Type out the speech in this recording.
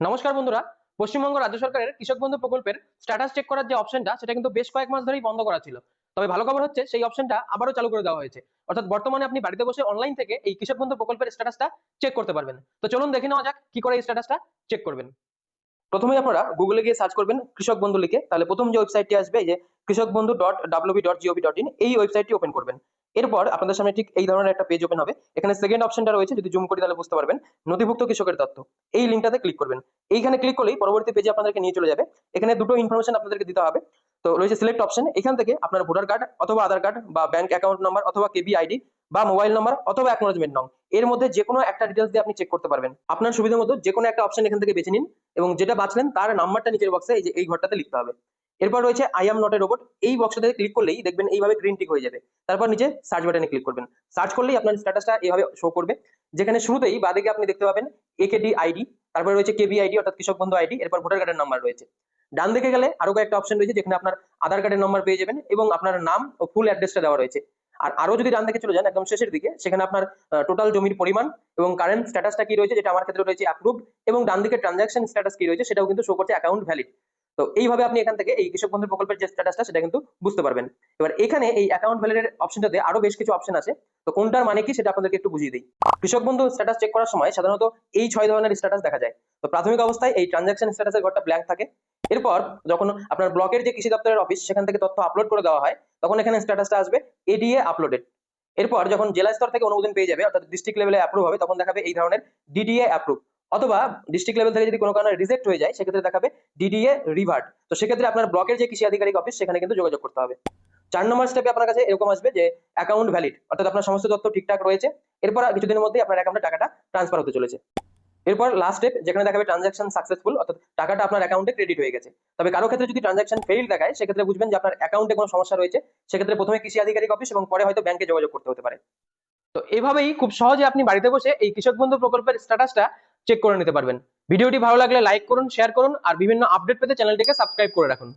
নমস্কার বন্ধুরা, পশ্চিমবঙ্গ রাজ্য সরকারের কৃষক বন্ধু প্রকল্পের স্ট্যাটাস চেক করার যে অপশনটা সেটা কিন্তু বেশ কয়েক মাস ধরেই বন্ধ করা ছিল। তবে ভালো খবর হচ্ছে, সেই অপশনটা আবারও চালু করে দেওয়া হয়েছে। অর্থাৎ বর্তমানে আপনি বাড়িতে বসে অনলাইন থেকে এই কৃষক বন্ধু প্রকল্পের স্ট্যাটাসটা চেক করতে পারবেন। তো চলুন দেখে নেওয়া যাক, কি করে এই স্ট্যাটাসটা চেক করবেন। প্রথমে আপনারা গুগলে গিয়ে সার্চ করবেন কৃষক বন্ধু লিখে, তাহলে প্রথম যে ওয়েবসাইটটি আসবে যে Krishak Bandhu dot W B dot G O V dot in এই ওয়েবসাইটটি ওপেন করবেন। এরপর আপনাদের সামনে ঠিক এই ধরনের একটা পেজ ওপেন হবে। এখানে সেকেন্ড অপশনটা রয়েছে, যদি জুম করি তাহলে বুঝতে পারবেন। নথিভুক্ত কৃষকের তথ্য। এই লিঙ্কটাতে ক্লিক করবেন। এইখানে ক্লিক করলেই পরবর্তী পেজে আপনাদেরকে নিয়ে চলে যাবে। এখানে দুটো ইনফরমেশন আপনাদেরকে দিতে হবে। তো রয়েছে সিলেক্ট অপশন এখান থেকে আপনার ভোটার কার্ড অথবা আধার কার্ড বা ব্যাংক অ্যাকাউন্ট নাম্বার অথবা কেবি আইডি বা মোবাইল নাম্বার অথবা অ্যাকনোলজমেন্ট নং এর মধ্যে যে কোনো একটা ডিটেলস দিয়ে আপনি চেক করতে পারবেন। আপনার সুবিধা মতো যে কোনো একটা অপশন এখান থেকে বেছে নিন এবং যেটা বাছলেন তার নাম্বারটা নিচের বক্সে এই যে, এই ঘরটাতে লিখতে হবে। এরপর রয়েছে I am not a robot এই বক্সটাতে ক্লিক করলেই দেখবেন এইভাবে গ্রিন টিক হয়ে যাবে। তারপর নিচে সার্চ বাটনে ক্লিক করবেন। সার্চ করলেই আপনার স্ট্যাটাসটা এইভাবে শো করবে। যেখানে শুরুতেই বাদিকে আপনি দেখতে পাবেন একেডি আইডি তারপরে রয়েছে কেবি আইডি অর্থাৎ কৃষক বন্ধু আইডি এরপর ভোটার কার্ডের নাম্বার রয়েছে। ডান দিকে গেলে আরও কয়েকটা অপশন রয়েছে যেখানে আপনার আধার কার্ডের নাম্বার পেয়ে যাবেন এবং আপনার নাম ও ফুল অ্যাড্রেসটা দেওয়া রয়েছে। আর আরও যদি ডান দিকে চলে যান একদম শেষের দিকে, সেখানে আপনার টোটাল জমির পরিমাণ এবং কারেন্ট স্ট্যাটাসটা কি রয়েছে, যেটা আমার ক্ষেত্রে রয়েছে অ্যাপ্রুভ এবং ডান দিকে ট্রানজাকশন স্ট্যাটাস কি রয়েছে, সেটাও কিন্তু শো করছে অ্যাকাউন্ট ভ্যালিড তো এইভাবে আপনি এখান থেকে এই কৃষক বন্ধু প্রকল্পের যে স্ট্যাটাসটা সেটা কিন্তু বুঝতে পারবেন। এবার এখানে এই অ্যাকাউন্ট ভ্যালিডের অপশনটাতে আরও বেশ কিছু অপশন আছে। তো কোনটার মানে কি, সেটা আপনাদেরকে একটু বুঝিয়ে দিই। কৃষক বন্ধু স্ট্যাটাস চেক করার সময় সাধারণত এই ছয় ধরনের স্ট্যাটাস দেখা যায়। তো প্রাথমিক অবস্থায় এই ট্রানজাকশন স্ট্যাটাসের ঘরটা ব্ল্যাঙ্ক থাকে। এরপর যখন আপনার ব্লকের যে কৃষি দপ্তরের অফিস সেখান থেকে তথ্য আপলোড করে দেওয়া হয়, তখন এখানে স্ট্যাটাসটা আসবে এডিএ আপলোডেড এরপর যখন জেলা স্তর থেকে অনুমোদন পেয়ে যাবে, অর্থাৎ ডিস্ট্রিক্ট লেভেলে অ্যাপ্রুভ হবে, তখন দেখাবে এই ধরনের ডিডিএ অ্যাপ্রুভ অথবা ডিস্ট্রিক্ট লেভেল থেকে যদি কোনো কারণে রিজেক্ট হয়ে যায়, সেক্ষেত্রে দেখাবে ডিডিএ রিভার্ট তো সেক্ষেত্রে আপনার ব্লকের যে কৃষি আধিকারিক অফিস সেখানে কিন্তু যোগাযোগ করতে হবে। চার নম্বর স্টেপে আপনার কাছে এরকম আসবে যে অ্যাকাউন্ট ভ্যালিড অর্থাৎ আপনার সমস্ত তথ্য ঠিকঠাক রয়েছে। এরপর কিছুদিনের মধ্যেই আপনার অ্যাকাউন্টে টাকাটা ট্রান্সফার হতে চলেছে। এরপর লাস্ট স্টেপ যেখানে দেখাবে ট্রানজাকশন সাকসেসফুল অর্থাৎ টাকাটা আপনার অ্যাকাউন্টে ক্রেডিট হয়ে গেছে। তবে কারও ক্ষেত্রে যদি ট্রানজাকশন ফেল দেখায়, সেক্ষেত্রে বুঝবেন যে আপনার অ্যাকাউন্টে কোনো সমস্যা রয়েছে। সেক্ষেত্রে প্রথমে কৃষি আধিকারিক অফিস এবং পরে হয়তো ব্যাংকে যোগাযোগ করতে হতে পারে। তো এভাবেই খুব সহজে আপনি বাড়িতে বসে এই কৃষক বন্ধু প্রকল্পের স্ট্যাটাসটা চেক করে নিতে পারবেন। ভিডিওটি ভালো লাগলে লাইক করুন শেয়ার করুন, আর বিভিন্ন আপডেট পেতে চ্যানেলটিকে সাবস্ক্রাইব করে রাখুন।